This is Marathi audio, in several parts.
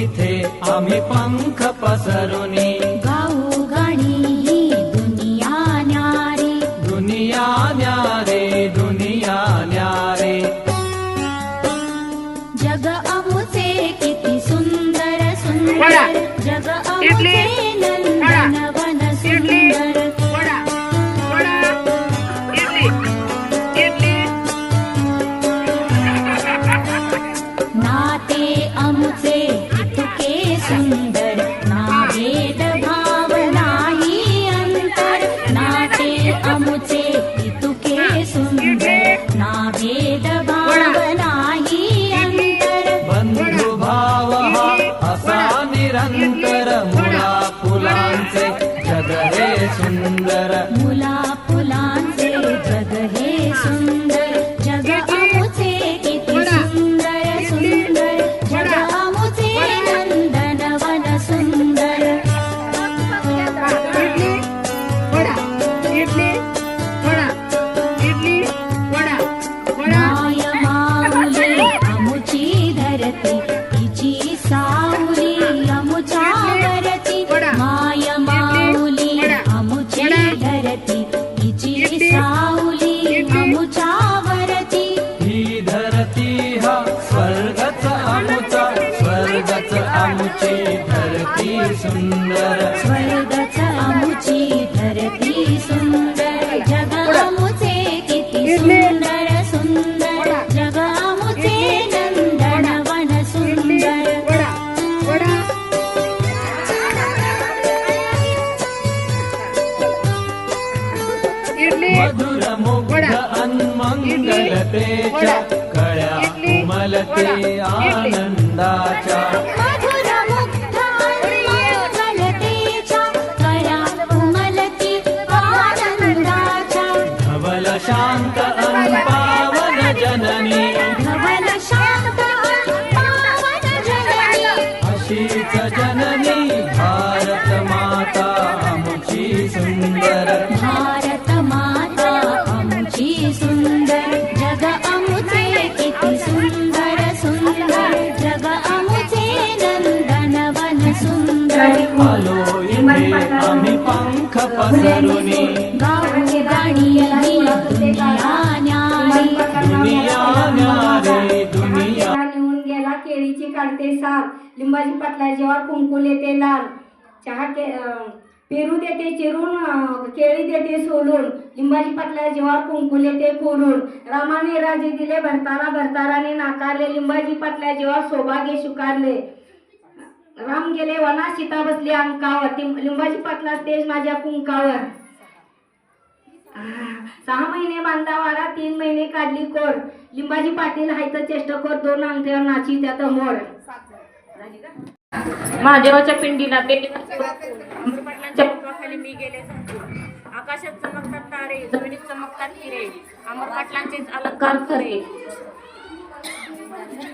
तिथे आम्ही पंख पसरुनी. आनंदाच्या लिंबाची पाटला जेव्हा कुंकू येते लाल. चहा के पेरू देते चिरून केळी देते सोलून. लिंबाची पाटला जेव्हा कुंकू येते कोरून रामाने राजे दिले भरताना भरताराने नाकारले. लिंबाची पाटला जेव्हा सौभाग्य स्वीकारले. राम गेले वना सीता बसली अंकावर. लिंबाची पाटला तेज माझ्या कुंकावर. सहा महिने बांधा वारा तीन महिने काढली कोर. लिंबाजी पाटील हायत चेष्टकोर दोन अंगठ्यावर नाची त्यात मोड महादेवाच्या पिंडीला बेली अमरपाटलांच्या मी गेले. आकाशात चमकतात तारे जमिनीत चमकतात हिरे. अमरपाटलांचे अलंकार खरे.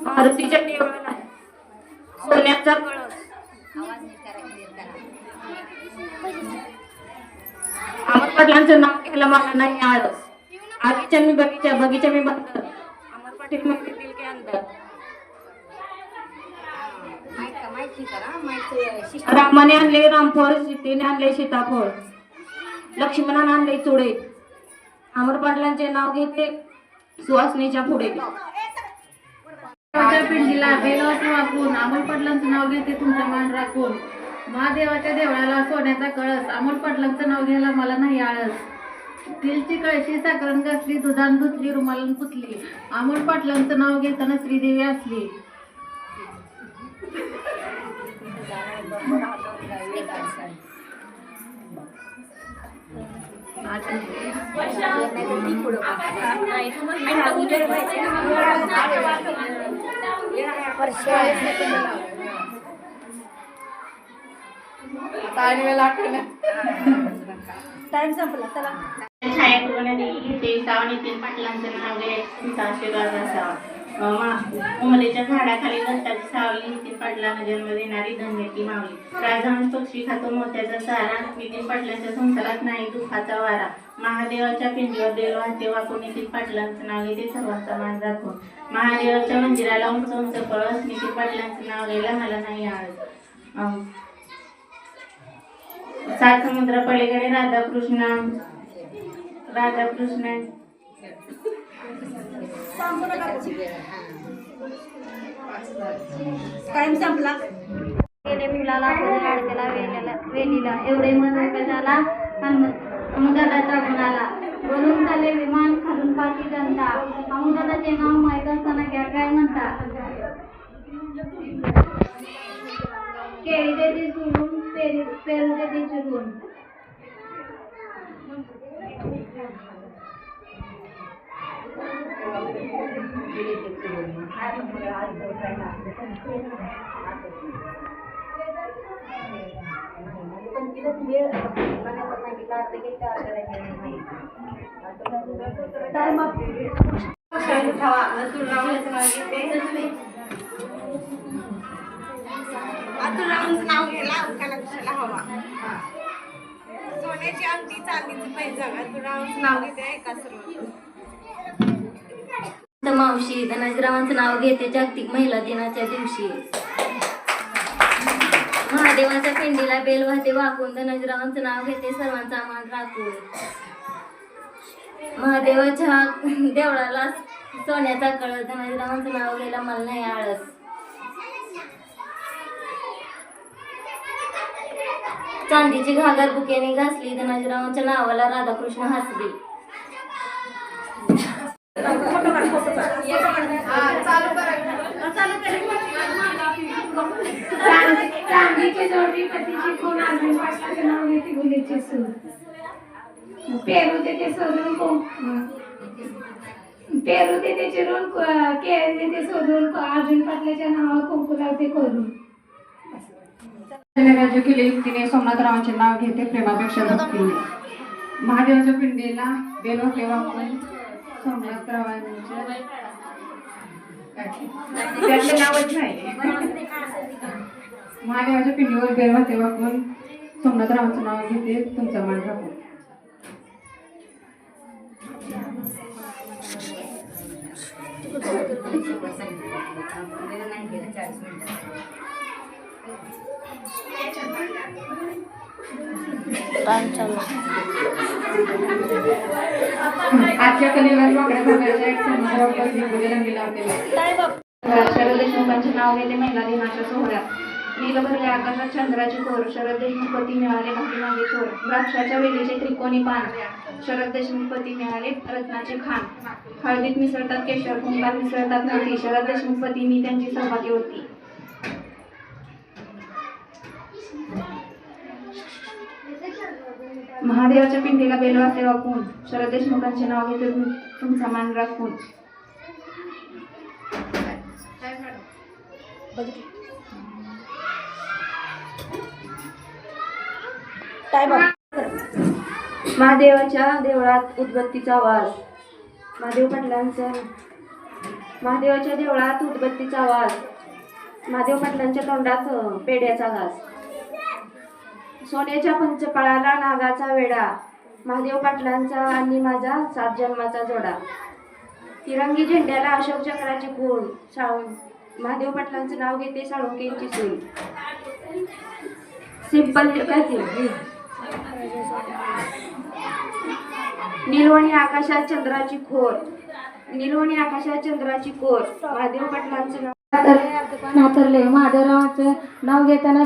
मारुतीच्या देवळाला सोन्याचा कळस. अमरपाटलांचं नाव घ्यायला मला नाही आळस. आगीच्या मी बगीचा बगीचा मी बंदर अमर पाटील म्हणतील की अंदर रामाने आणले रामफळ सीतेने आणले सीताफळ. लक्ष्मणाने आणले चुडे. अमर पाटलांचे नाव घेते सुहासनीच्या पुढे. पिंडीला बेलवास वाकून अमोल पाटलांचं नाव घेते तुमचा मान राखून महादेवाच्या देवळाला सोन्याचा कळस. अमोल पाटलांचं नाव घ्यायला मला नाही आळस. तिलची कळशी साखरण घासली दुधान धुतली रुमालन पुतली. अमोल पाटलांचं नाव घेताना श्रीदेवी असली. छायापूर्ण घेते सावनी तीन पाटलांचं नाव घे आशीर्वाद असावा. अं, झाडाखाली दत्ताची सावली नितीन पाटलांना जन्म देणारी धन्यती मावली. राजहंस पक्षी खातो मोत्याचा चारा नितीन पाटलांच्या संसारात नाही दुःखाचा वारा. महादेवाच्या पिंडीवर देव वाहते वाकून नितीन पाटलांचं नाव येते सर्वांचा मान राखून. महादेवाच्या मंदिराला उंच उंच कळस नितीन पाटलांचं नाव घ्यायला मला नाही आवडत सात समुद्र पलीकडे राधाकृष्ण राधाकृष्ण. टाइम संपला. गेले मुलाला लाडक्याला वेलेला वेलीला एवढे मन झाला अमुदादाचा गुणाला वरून चाले विमान खालून पाठी जनता. अमुदादाचे नाव माहीत असताना क्या काय म्हणता? केळी देते चुरून पेरू पेरू देते चिरून. अतुरांचं नाव घ्यायला हवा सोन्याची अंगठी चांदीचं पैंजण अतुरांचं नाव घेते एका सर्व मावशी धनाजीरावांचं नाव घेते जागतिक महिला दिनाच्या दिवशी. महादेवाच्या पिंडीला बेल वाहते वाकून धनाजीरावांचं नाव घेते सर्वांचा मान राखून. महादेवाच्या देवळाला सोन्याचा कळस धनाजीरावांचं नाव घ्यायला मला नाही आळस. चांदीची घागर बुक्याने घासली धनाजीरावांच्या नावाला राधाकृष्ण हसली. चांदीची पतीची पाटलाचे नाव घेते गुलीची सूर पेरू देते शोधून को पेरू देते चिरून को- केळ देते शोधून अर्जुन पाटलाच्या नावावर कुंकू लावते करून राजू केले युक्तीने सोमनाथरावांचे नाव घेते प्रेमापेक्षा भक्तीने. महादेवाच्या पिंडीला बेलवटे म्हणून सोमनाथरावांच्या त्यातलं नावच नाही महादेवाच्या पिंडीवर बेलवटे वापरून सोमनाथरावांचं नाव घेते तुमचा मान राखून आजच्या कलेवर वाकड्या प्रकारच्या एक समुद्रावर लिंबूचे रंगी लावलेले शरद देशमुखांचे नाव घेते महिला दिनाच्या सोहळ्यात. नील भरले आकाशात चंद्राची कोर शरद देशमुख पती मिळाले मागे मागे चोर द्राक्षाच्या वेलीचे त्रिकोणी पान. शरद देशमुख पती मिळाले रत्नाचे खान. हळदीत मिसळतात केशर कुंभार मिसळतात मोती. शरद देशमुख पती मी त्यांची सहभागी होती. महादेवाच्या पिंडीला बेलवाते वाकून शरद देशमुखांचे नाव घेते तुम- तुमचा मान राखून. महादेवाच्या देवळात उदबत्तीचा वास महादेव पाटलांचा महादेवाच्या देवळात उदबत्तीचा वास महादेव पाटलांच्या तोंडात पेड्याचा घास. सोन्याच्या पंचकळाला नागाचा वेडा महादेव पाटलांचा आणि माझा सात जन्माचा जोडा. तिरंगी झेंड्याला अशोक चक्राची कोण साळून. महादेव पाटलांचं नाव घेते साळुंकेची सून. सिंपल काय ते? निलवणी आकाशात चंद्राची खोर. निलवणी आकाशात चंद्राची कोर महादेव पाटलांचं नाव नाथरले महादेवरावांचं नाव घेताना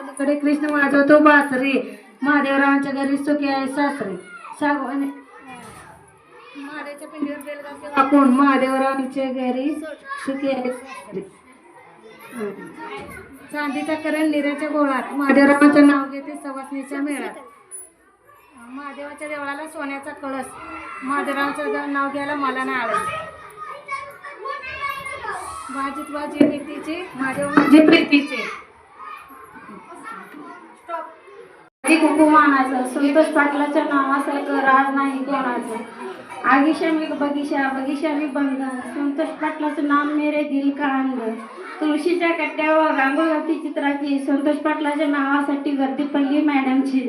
आठवले कृष्ण वाजवतो बासरे. महादेवरावांच्या घरी सुखी आहे सासरे. सागवाने महादेवच्या पिंडीवर वाकून महादेवरावांच्या घरी सुखी आहे सासरे. चांदीचा करण निऱ्याच्या गोळात. महादेवरावांचं नाव घेते सवासणीच्या मेळात. महादेवाच्या देवळाला सोन्याचा कळस. महादेवरावांचं नाव घ्यायला मला नाही आळस नीतीची महादेव म्हणजे प्रीतीचे. आधी संतोष पाटलाच्या नावासारखं राज नाही कोणाचं. आगिशा मी बगिशा बगिशा मी बंधन संतोष पाटलाचं नाम मेरे दिल का अंगण तुळशीच्या कट्ट्यावर रांगोळी होती चित्राची. संतोष पाटलाच्या नावासाठी गर्दी पडली मॅडमची.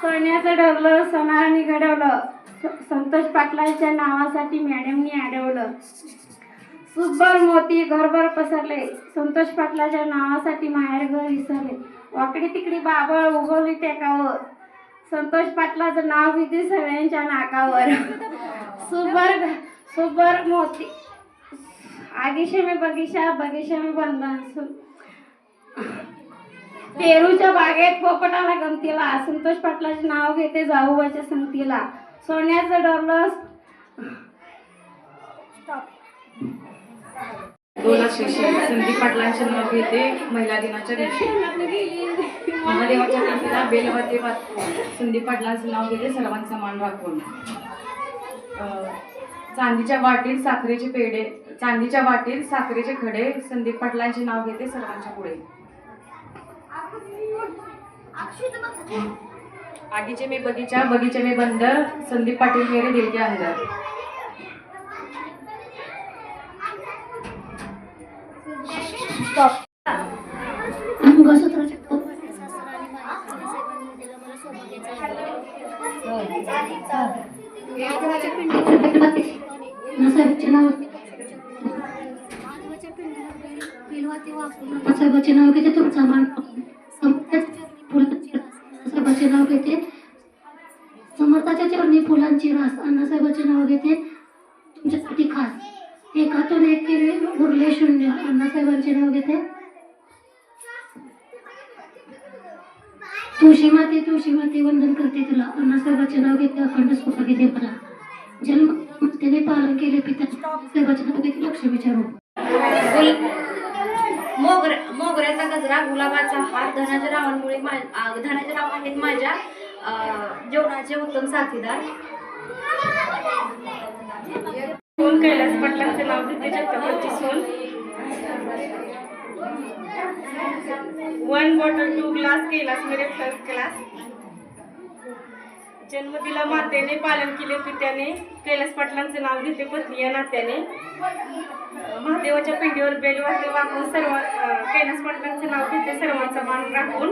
सोन्याचं डरलं सोनाराने घडवलं. संतोष पाटलाच्या नावासाठी मॅडमनी अडवलं. सुब्बर मोती घरभर पसरले. संतोष पाटलाच्या नावासाठी माहेर घर विसरले. वाकडी तिकडी बाबळ उगवली टेकावर संतोष पाटलाचं नाव किती सगळ्यांच्या नाकावर. सुबर सुबर मोती. आगिशे मी बगीचा बगीशा मी बंधन. पेरूच्या बागेत पोपटाला गमतीला. संतोष पाटलाचे नाव घेते जाऊबाच्या संगतीला. सोन्याचं डरलं दोन अक्षरशे संदीप पाटलांचे नाव घेते महिला दिनाच्या दिवशी. महादेवाच्या कृतीला बेलवते संदीप पाटलांचं नाव घेते सर्वांचा मान राखून चांदीच्या वाटीत साखरेचे पेढे चांदीच्या वाटीत साखरेचे खडे संदीप पाटलांचे नाव घेते सर्वांच्या पुढे. आगीचे मे बगीचा बगीचे मे बंदर संदीप पाटील मेरे दिल के अंदर. साहेबाचे नाव घेते तुमचा मान साहेबाचे नाव घेते समर्थाच्या चरणी फुलांची रास अण्णासाहेबाचे नाव घेते तुमच्यासाठी खास एकातून एक केले उरले शून्य अण्णासाहेबांचे नाव घेते तुळशी माते तुळशी माते वंदन करते तुला. अण्णासाहेबाचे नाव घेते अखंड सुख घेते मला. जन्म त्याने पालन केले पिता. साहेबाचे नाव घेते लक्ष्मीच्या रूप मोगर मोगऱ्याचा गजरा गुलाबाचा हार धनाच्या रावांमुळे धनाच्या राव आहेत माझ्या जेवणाचे उत्तम साथीदार. कोण कैलास पाटलांचे नाव घेते सोन. वन बॉटल टू ग्लास केलास मेरे फर्स्ट क्लास. जन्मदिला मातेने पालन केले पित्याने कैलास पाटलांचे नाव घेतले पत्नी या नात्याने. महादेवाच्या पिंडीवर बेल वाटे वाकून सर्व कैलास पाटलांचे नाव घेते सर्वांचा मान राखून.